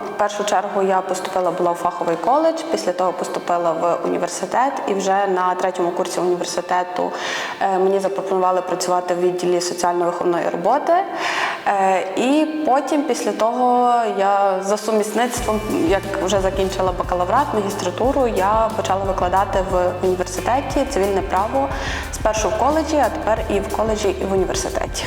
В першу чергу я поступила була в фаховий коледж, після того поступила в університет, і вже на третьому курсі університету е, мені запропонували працювати в відділі соціально-виховної роботи. Е, І потім, після того, я за сумісництвом, як вже закінчила бакалаврат, магістратуру, я почала викладати в університеті цивільне право спершу в коледжі, а тепер і в коледжі, і в університеті.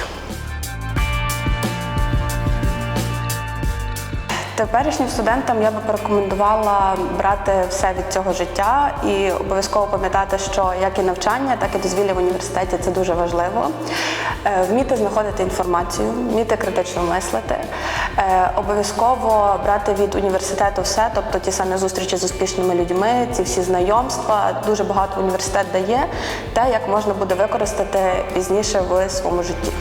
Теперішнім студентам я би порекомендувала брати все від цього життя і обов'язково пам'ятати, що як і навчання, так і дозвілля в університеті це дуже важливо. Е, Вміти знаходити інформацію, вміти критично мислити, Е, обов'язково брати від університету все, тобто ті самі зустрічі з успішними людьми, ці всі знайомства. Дуже багато університет дає, те, як можна буде використати пізніше в своєму житті.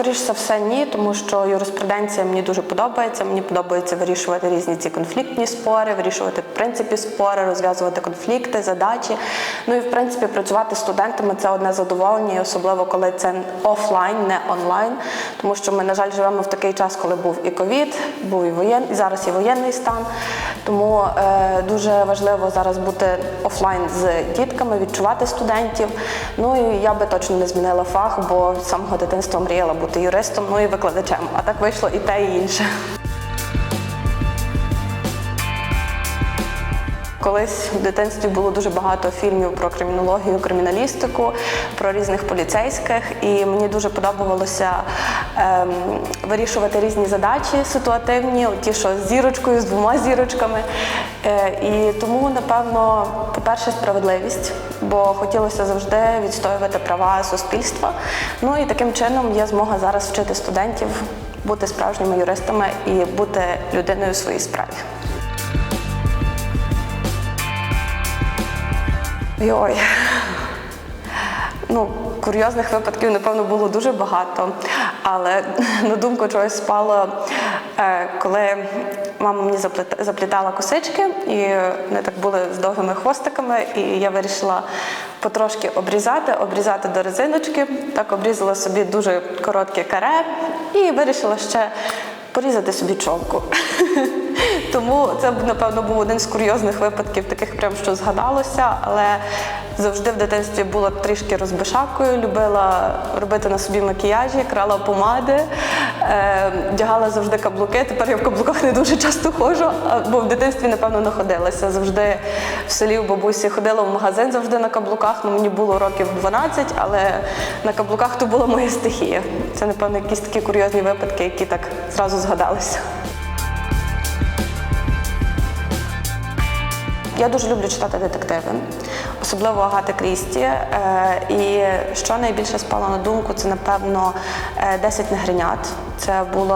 Скоріше за все, ні, тому що юриспруденція мені дуже подобається. Мені подобається вирішувати різні ці конфліктні спори, вирішувати в принципі спори, розв'язувати конфлікти, задачі. Ну і в принципі працювати з студентами це одне задоволення, і особливо коли це офлайн, не онлайн. Тому що ми, на жаль, живемо в такий час, коли був і ковід, був і воєн, і зараз і воєнний стан. Тому е, дуже важливо зараз бути офлайн з дітками, відчувати студентів. Ну і я би точно не змінила фах, бо з самого дитинства мріяла бути юристом, ну і викладачем. А так вийшло і те, і інше. Колись в дитинстві було дуже багато фільмів про кримінологію, криміналістику, про різних поліцейських, і мені дуже подобалося ем, вирішувати різні задачі ситуативні, ті, що з зірочкою, з двома зірочками. Е, і тому, напевно, по-перше, справедливість, бо хотілося завжди відстоювати права суспільства. Ну і таким чином є змога зараз вчити студентів бути справжніми юристами і бути людиною у своїй справі. Ой. Ну, курйозних випадків, напевно, було дуже багато. Але на думку чогось спало, е, коли мама мені заплітала косички, і вони так були з довгими хвостиками, і я вирішила потрошки обрізати, обрізати до резиночки. Так обрізала собі дуже коротке каре і вирішила ще порізати собі чолку. Тому це напевно був один з курйозних випадків, таких прям що згадалося, але завжди в дитинстві була трішки розбишакою, любила робити на собі макіяжі, крала помади, е, вдягала завжди каблуки. Тепер я в каблуках не дуже часто ходжу, бо в дитинстві, напевно, находилася. Завжди в селі в бабусі ходила в магазин завжди на каблуках. Ну, мені було років 12, але на каблуках то була моя стихія. Це, напевно, якісь такі курйозні випадки, які так зразу згадалися. Я дуже люблю читати детективи, особливо Агати Крісті. Е, І що найбільше спало на думку, це напевно е, «10 негринят. Це був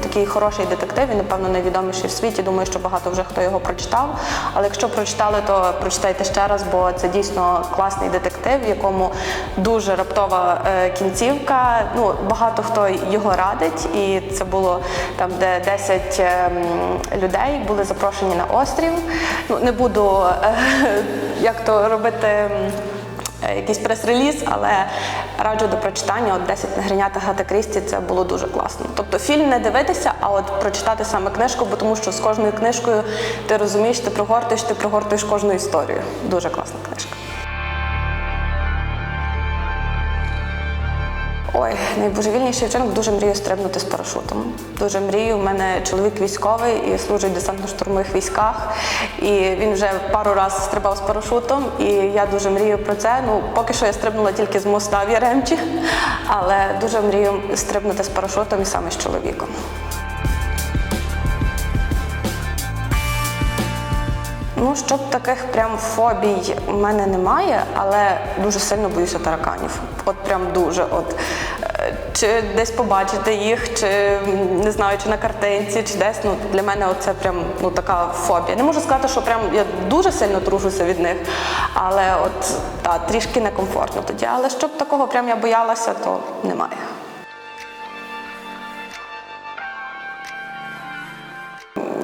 такий хороший детектив, і, напевно, найвідоміший в світі. Думаю, що багато вже хто його прочитав. Але якщо прочитали, то прочитайте ще раз, бо це дійсно класний детектив, в якому дуже раптова е, кінцівка. Ну, багато хто його радить, і це було там, де 10 ем, людей були запрошені на острів. Ну, не буду е, як то робити. Якийсь прес-реліз, але раджу до прочитання. От 10 негринят Агата Крісті це було дуже класно. Тобто фільм не дивитися, а от прочитати саме книжку, бо тому що з кожною книжкою ти розумієш, ти прогортуєш, ти прогортуєш кожну історію. Дуже класна книжка. Ой, найбожевільніший вчинок дуже мрію стрибнути з парашутом. Дуже мрію. У мене чоловік військовий і служить в десантно-штурмових військах. І він вже пару разів стрибав з парашутом, і я дуже мрію про це. Ну, поки що я стрибнула тільки з моста в Яремчі, але дуже мрію стрибнути з парашутом і саме з чоловіком. Ну, щоб таких прям фобій у мене немає, але дуже сильно боюся тараканів. От прям дуже. От е, чи десь побачити їх, чи не знаю, чи на картинці, чи десь. Ну для мене це прям ну така фобія. Не можу сказати, що прям я дуже сильно тружуся від них, але от та трішки некомфортно тоді. Але щоб такого прям я боялася, то немає.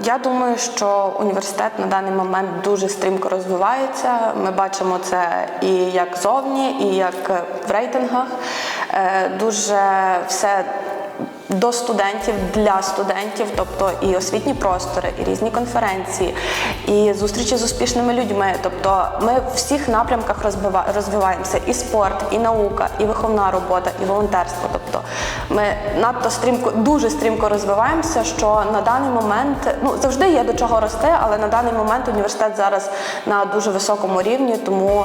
Я думаю, що університет на даний момент дуже стрімко розвивається. Ми бачимо це і як зовні, і як в рейтингах. Е, Дуже все до студентів для студентів, тобто і освітні простори, і різні конференції, і зустрічі з успішними людьми. Тобто ми в всіх напрямках розвиваємося: і спорт, і наука, і виховна робота, і волонтерство. Тобто ми надто стрімко, дуже стрімко розвиваємося, що на даний момент ну завжди є до чого рости, але на даний момент університет зараз на дуже високому рівні. Тому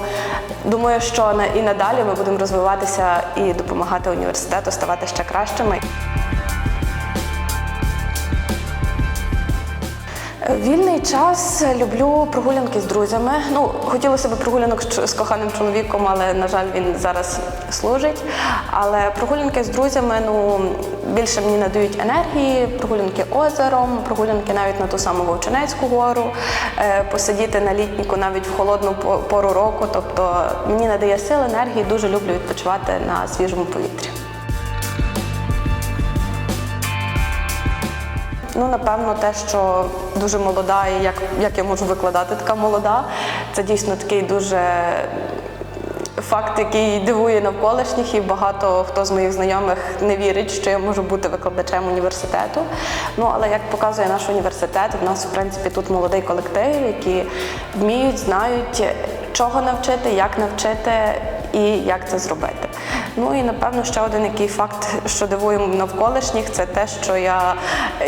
думаю, що і надалі ми будемо розвиватися і допомагати університету ставати ще кращими. Вільний час люблю прогулянки з друзями. Ну, хотілося б прогулянок з коханим чоловіком, але на жаль, він зараз служить. Але прогулянки з друзями ну більше мені надають енергії, прогулянки озером, прогулянки навіть на ту саму Вовчинецьку гору, е, посидіти на літніку навіть в холодну по- пору року. Тобто мені надає сил, енергії, дуже люблю відпочивати на свіжому повітрі. Ну, напевно, те, що дуже молода, і як, як я можу викладати така молода, це дійсно такий дуже факт, який дивує навколишніх, і багато хто з моїх знайомих не вірить, що я можу бути викладачем університету. Ну, але як показує наш університет, в нас, в принципі, тут молодий колектив, які вміють, знають, чого навчити, як навчити і як це зробити. Ну і напевно ще один який факт, що дивує навколишніх, це те, що я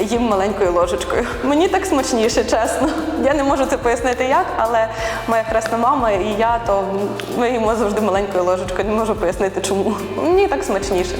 їм маленькою ложечкою. Мені так смачніше, чесно. Я не можу це пояснити як, але моя хресна мама і я, то ми їмо завжди маленькою ложечкою. Не можу пояснити чому. Мені так смачніше.